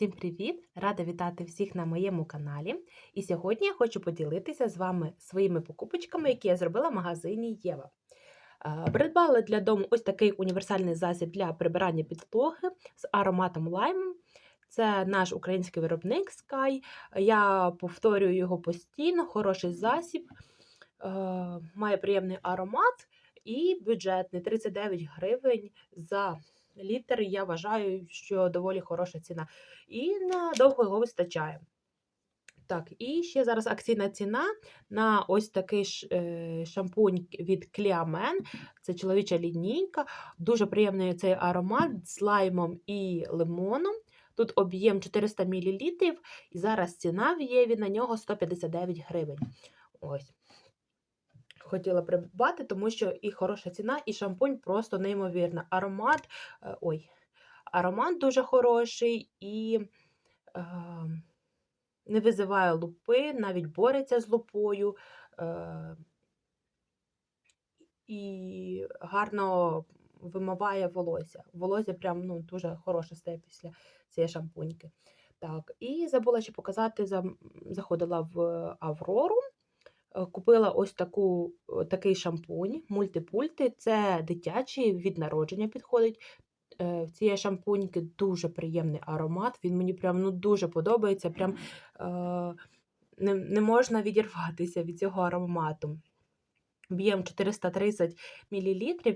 Всім привіт! Рада вітати всіх на моєму каналі. І сьогодні я хочу поділитися з вами своїми покупочками, які я зробила в магазині Єва. Придбала для дому ось такий універсальний засіб для прибирання підлоги з ароматом лайму. Це наш український виробник Sky. Я повторюю його постійно, хороший засіб, має приємний аромат і бюджетний 39 гривень за літр. Я вважаю, що доволі хороша ціна. І надовго його вистачає. Так, і ще зараз акційна ціна на ось такий е, шампунь від Кліамен. Це чоловіча лінійка. Дуже приємний цей аромат з лаймом і лимоном. Тут об'єм 400 мл, і зараз ціна в Єві на нього 159 гривень. Ось. Хотіла придбати, тому що і хороша ціна, і шампунь просто неймовірна. Аромат, е, ой, аромат дуже хороший і е, не визиває лупи, навіть бореться з лупою. Е, і гарно вимиває волосся. Волосся прям ну, дуже хороше стає після цієї шампуньки. Так, і забула ще показати, заходила в Аврору. Е, Купила ось таку, е, такий шампунь, мультипульти. Це дитячий від народження підходить. Е, В цієї шампуньки дуже приємний аромат. Він мені прям ну, дуже подобається. Прям не, не можна відірватися від цього аромату. Об'єм 430 мл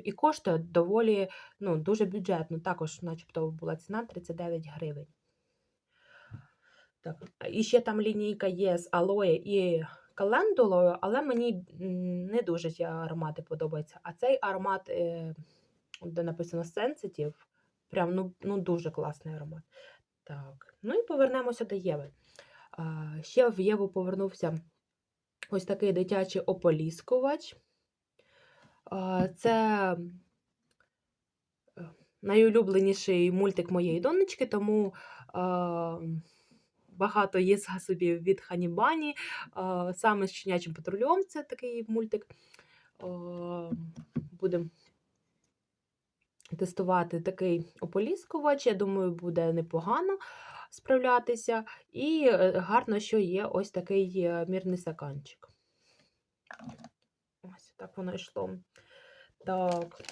і коштує доволі ну, дуже бюджетно. Також, начебто, була ціна 39 гривень. Так. І ще там лінійка є з алоє і календулою, але мені не дуже ці аромати подобаються. А цей аромат, е, де написано Sensitive, прям ну, ну дуже класний аромат. Так. Ну і повернемося до Єви. Ще в Єву повернувся ось такий дитячий ополіскувач. Це е, найулюбленіший мультик моєї донечки, тому багато є засобів від Ханібані. Саме з щенячим патрулем це такий мультик. Будемо тестувати такий ополіскувач. Я думаю, буде непогано справлятися. І е, гарно, що є ось такий е, мірний стаканчик. Ось так воно йшло. Так.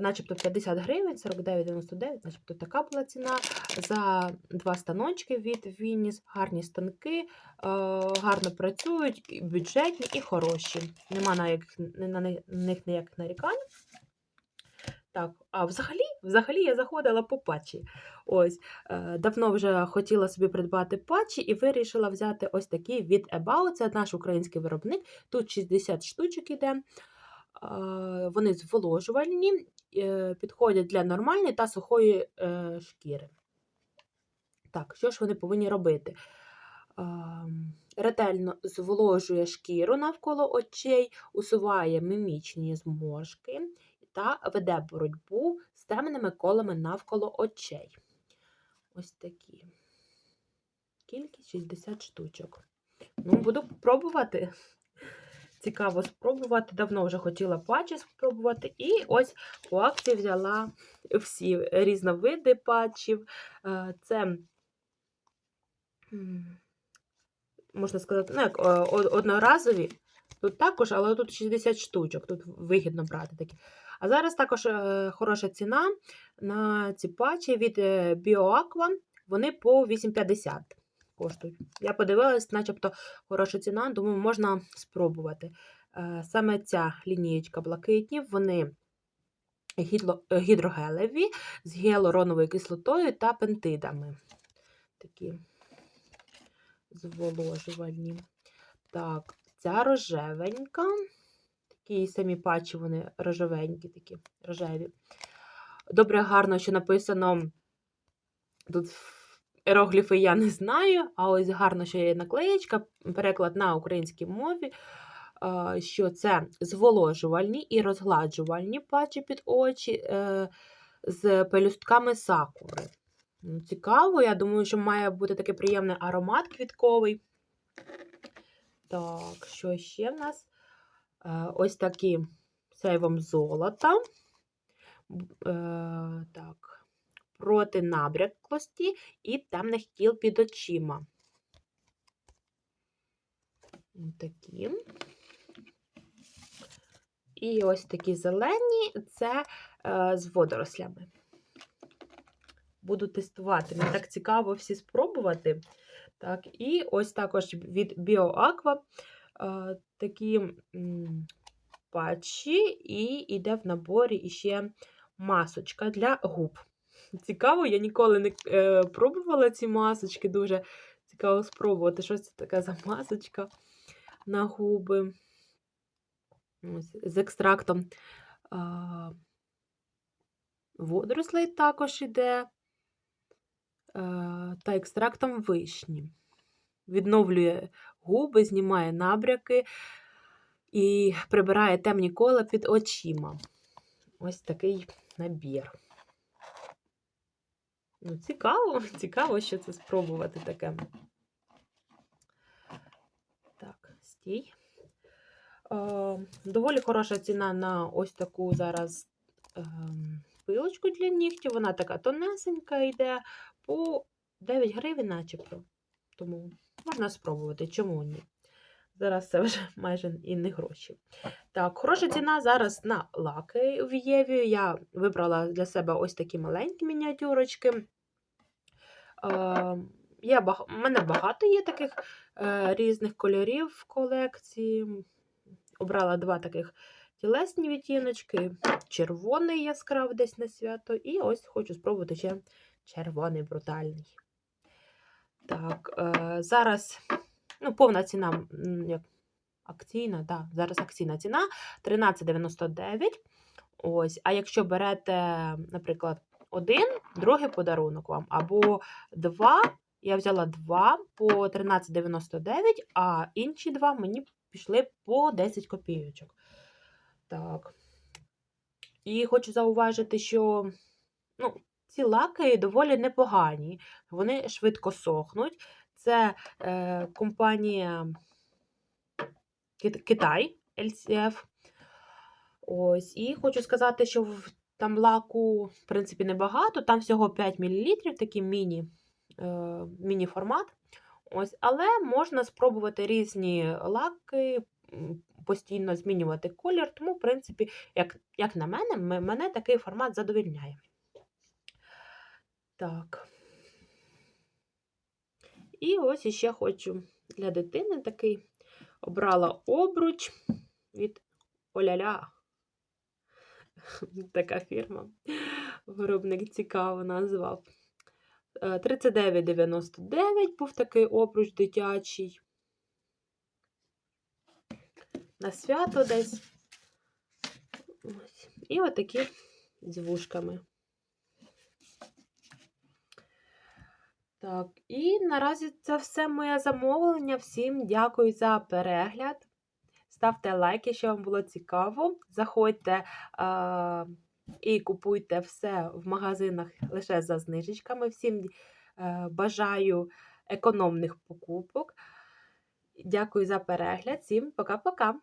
Начебто 50 гривень, 49,99, начебто така була ціна. За два станочки від Вініс. Гарні станки, е, гарно працюють, бюджетні і хороші. Нема на, яких- на них- ніяких нарікань. Так, а взагалі, взагалі я заходила по патчі. Ось, е, давно вже хотіла собі придбати патчі і вирішила взяти ось такі від About. Це наш український виробник. Тут 60 штучок іде. Е, Вони зволожувальні, підходять для нормальної та сухої е, шкіри. Так, що ж вони повинні робити? Ем, Ретельно зволожує шкіру навколо очей, усуває мімічні зморшки та веде боротьбу з темними колами навколо очей. Ось такі. Кількість 60 штучок. Ну, буду пробувати. Цікаво спробувати. Давно вже хотіла патчі спробувати. І ось по акції взяла всі різновиди патчів. Е, Це, можна сказати, ну, як е, одноразові. Тут також, але тут 60 штучок. Тут вигідно брати такі. А зараз також е, хороша ціна на ці патчі від BioAqua. Вони по 8,50 коштують. Я подивилась, начебто хороша ціна, думаю, можна спробувати. Е, Саме ця лінієчка блакитні, вони е, гідрогелеві з гіалуроновою кислотою та пентидами. Такі зволожувальні. Так, ця рожевенька. Такі самі патчі, вони рожевенькі, такі рожеві. Добре, гарно, що написано. Тут іерогліфи я не знаю, а ось гарно, що є наклеєчка, переклад на українській мові, що це зволожувальні і розгладжувальні патчі під очі е, з пелюстками сакури. Ну, Цікаво, я думаю, що має бути такий приємний аромат квітковий. Так, що ще в нас? Е, Ось такі сейвом золота. Е, Так, проти набряклості і темних кіл під очима. Такі. І ось такі зелені це е, з водорослями. Буду тестувати. Мені так цікаво всі спробувати. Так, І ось також від BioAqua е, такі м, патчі, і йде в наборі іще масочка для губ. Цікаво, я ніколи не е, пробувала ці масочки. Дуже цікаво спробувати. Що це така за масочка на губи. Ось, з екстрактом а, водорослей також іде, та екстрактом вишні. Відновлює губи, знімає набряки і прибирає темні кола під очима. Ось такий набір. Ну, цікаво, цікаво, що це спробувати таке. Так, стій. Е, Доволі хороша ціна на ось таку зараз е, пилочку для нігтів. Вона така тонесенька йде по 9 гривень, начебто. Тому можна спробувати, чому ні. Зараз це вже майже і не гроші. Так, хороша ціна зараз на лаки в Єві. Я вибрала для себе ось такі маленькі мініатюрочки. Е, я, У мене багато є таких е, різних кольорів в колекції. Обрала два таких тілесні відтіночки, червоний яскрав десь на свято, і ось хочу спробувати ще червоний брутальний. Так, е, зараз ну, повна ціна, як акційна, да, зараз акційна ціна 13,99. Ось, а якщо берете, наприклад, один, другий подарунок вам, або два, я взяла два по 13,99, а інші два мені пішли по 10 копійочок. Так. І хочу зауважити, що ну, ці лаки доволі непогані. Вони швидко сохнуть. Це е, компанія Китай LCF. Ось. І хочу сказати, що там лаку, в принципі, небагато, там всього 5 мл, такий міні, е, міні-формат. Ось, але можна спробувати різні лаки, постійно змінювати колір. Тому, в принципі, як, як на мене, мене такий формат задовільняє. Так. І ось іще хочу для дитини такий обрала обруч від Оляля. Така фірма. Виробник цікаво назвав. Е, 39,99 був такий обруч дитячий. На свято десь. Ось. І отакі з вушками. Так, і наразі це все моє замовлення. Всім дякую за перегляд. Ставте лайки, якщо вам було цікаво. Заходьте е- і купуйте все в магазинах лише за знижечками. Всім е- бажаю економних покупок. Дякую за перегляд. Всім пока-пока!